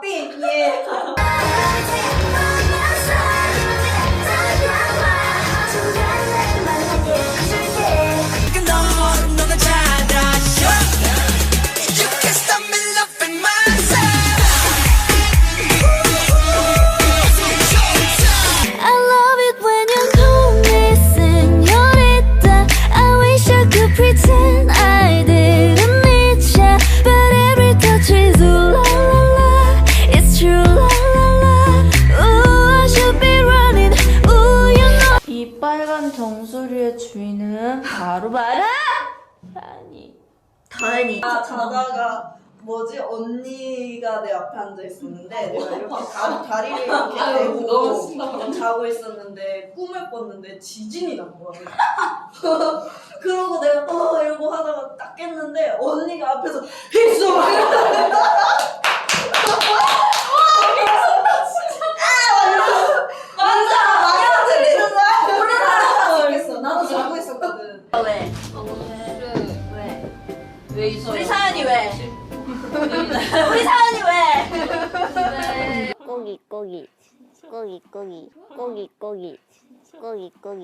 病耶。 정수리의 주인은 바로 바로 아니 다행히. 아, 자다가 뭐지 언니가 내 앞에 앉아 있었는데 내가 이렇게 다, 다리를 이렇게 대고 자고 있었는데 꿈을 꿨는데 지진이 난 거야. 그러고 내가 어 이러고 하다가 딱 깼는데 언니가 앞에서 막 이러는 맞아 맞아 들리는 거야. 우리 사람 있겠어. 나도 자고 있었거든. 왜? 왜? 왜 있어요? 우리 사연이 왜? 우리 사연이 왜? 고기 고기 고기 고기 고기 고기 고기 고기